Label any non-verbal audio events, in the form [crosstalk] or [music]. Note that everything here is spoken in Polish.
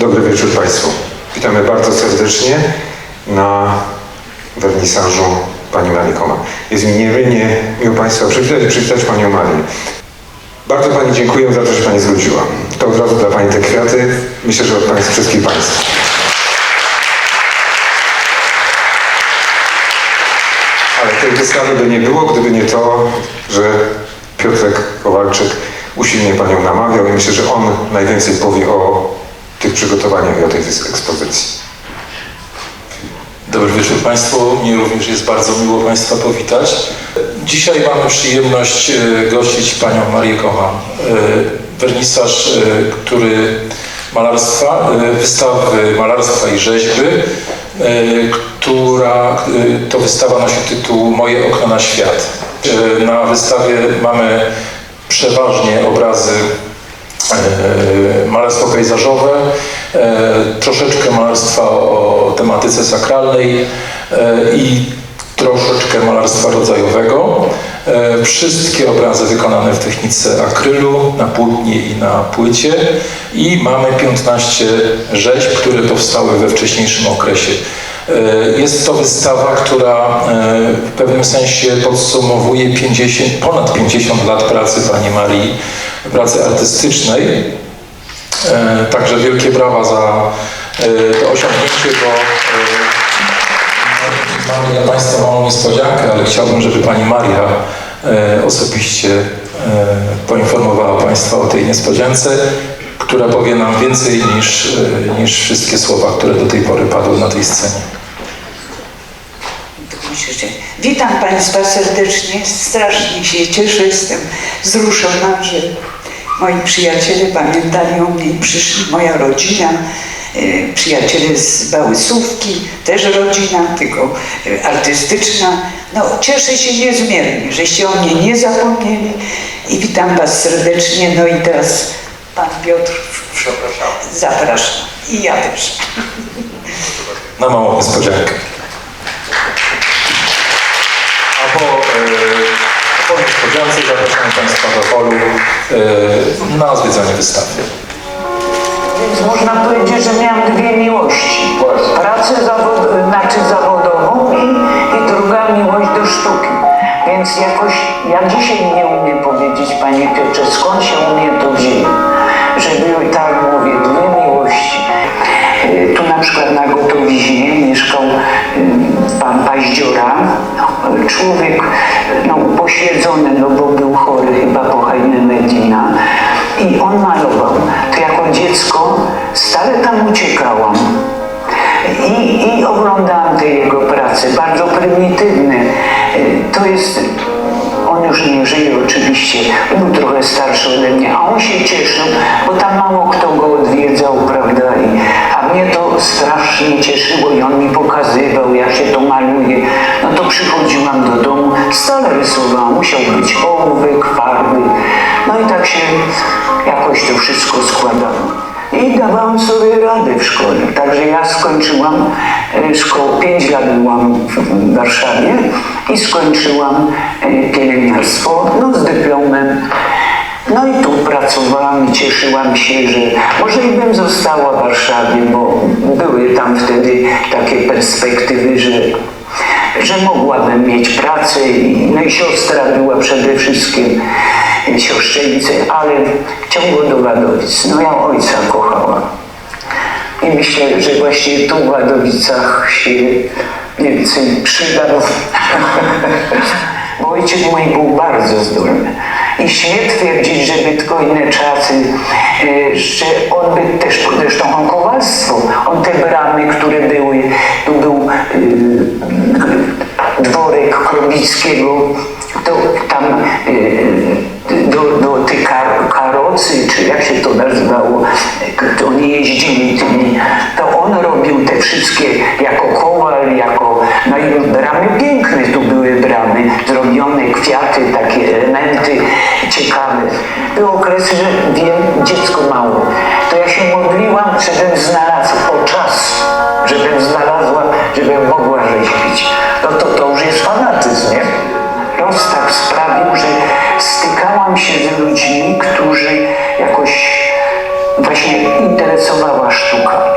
Dobry wieczór Państwu. Witamy bardzo serdecznie na wernisażu Pani Marii Koma. Jest mi niewinnie miło Państwa przywitać, przywitać Panią Marię. Bardzo Pani dziękuję za to, że Pani zwróciła. To od razu dla Pani te kwiaty. Myślę, że od Państwa, wszystkich Państwa. Ale tej wystawy by nie było, gdyby nie to, że Piotrek Kowalczyk usilnie Panią namawiał i myślę, że on najwięcej powie o tych przygotowaniach i o tej ekspozycji. Dobry wieczór Państwu. Mnie również jest bardzo miło Państwa powitać. Dzisiaj mamy przyjemność e, gościć Panią Marię Kochan. E, Wernisaż, e, który malarstwa, wystawy malarstwa i rzeźby, która to wystawa nosi tytuł Moje okno na świat. Na wystawie mamy przeważnie obrazy malarstwo pejzażowe, e, troszeczkę malarstwa o tematyce sakralnej e, i troszeczkę malarstwa rodzajowego. E, Wszystkie obrazy wykonane w technice akrylu, na płótnie i na płycie i mamy 15 rzeźb, które powstały we wcześniejszym okresie. E, Jest to wystawa, która e, w pewnym sensie podsumowuje 50, ponad 50 lat pracy Pani Marii, pracy artystycznej. E, Także wielkie brawa za e, to osiągnięcie, bo e, mamy dla Państwa małą niespodziankę, ale chciałbym, żeby Pani Maria e, osobiście poinformowała Państwa o tej niespodziance, która powie nam więcej niż, niż wszystkie słowa, które do tej pory padły na tej scenie. Witam Państwa serdecznie. Strasznie się cieszę, jestem wzruszona, że moi przyjaciele pamiętali o mnie przyszli, moja rodzina, e, przyjaciele z Bałysówki, też rodzina, tylko e, artystyczna. No, cieszę się niezmiernie, żeście o mnie nie zapomnieli i witam Was serdecznie. No i teraz Pan Piotr zapraszam. I ja też. Na małą niespodziankę. E, po niespodziance zapraszam Państwa do holu e, na zwiedzanie wystawy. Więc można powiedzieć, że miałam dwie miłości. Pracę zawod, znaczy zawodową i, i druga miłość do sztuki. Więc jakoś, ja dzisiaj nie umiem powiedzieć, Panie Piotrze, skąd się u mnie to wzięło. Że były, tak mówię, dwie miłości. Y, Tu na przykład na Gotowiźnie człowiek no, no bo był chory chyba po Hajmy Medina i on malował. To jako dziecko stale tam uciekałam i, i oglądałam te jego prace, bardzo prymitywne. To jest on już nie żyje oczywiście, był trochę starszy ode mnie, a on się cieszył, bo tam mało kto stale rysowałam, musiał być ołówek, farby. No i tak się jakoś to wszystko składało. I dawałam sobie radę w szkole. Także ja skończyłam szkołę, 5 lat byłam w Warszawie i skończyłam e, pielęgniarstwo no, z dyplomem. No i tu pracowałam i cieszyłam się, że może i bym została w Warszawie, bo były tam wtedy takie perspektywy, że że mogłabym mieć pracę, no i siostra była przede wszystkim siostrzenicę, ale ciągło do Wadowic. No ja ojca kochałam. I myślę, że właśnie tu w Wadowicach się więcej przydał. [laughs] Bo ojciec mój był bardzo zdolny. I śmie twierdzić, że tylko inne czasy, e, że on by też, zresztą on kowalstwo, on te bramy, które były, Krobickiego, to tam e, do, do tych kar, karocy, czy jak się to nazywało, to oni jeździli tymi, to on robił te wszystkie jako kowal, jako, no i bramy piękne tu były bramy, zrobione kwiaty, takie elementy ciekawe. Były okresy, że wiem, dziecko mało, to ja się modliłam, żebym znalazł o czas, stykałam się z ludźmi, którzy jakoś właśnie interesowała sztuka.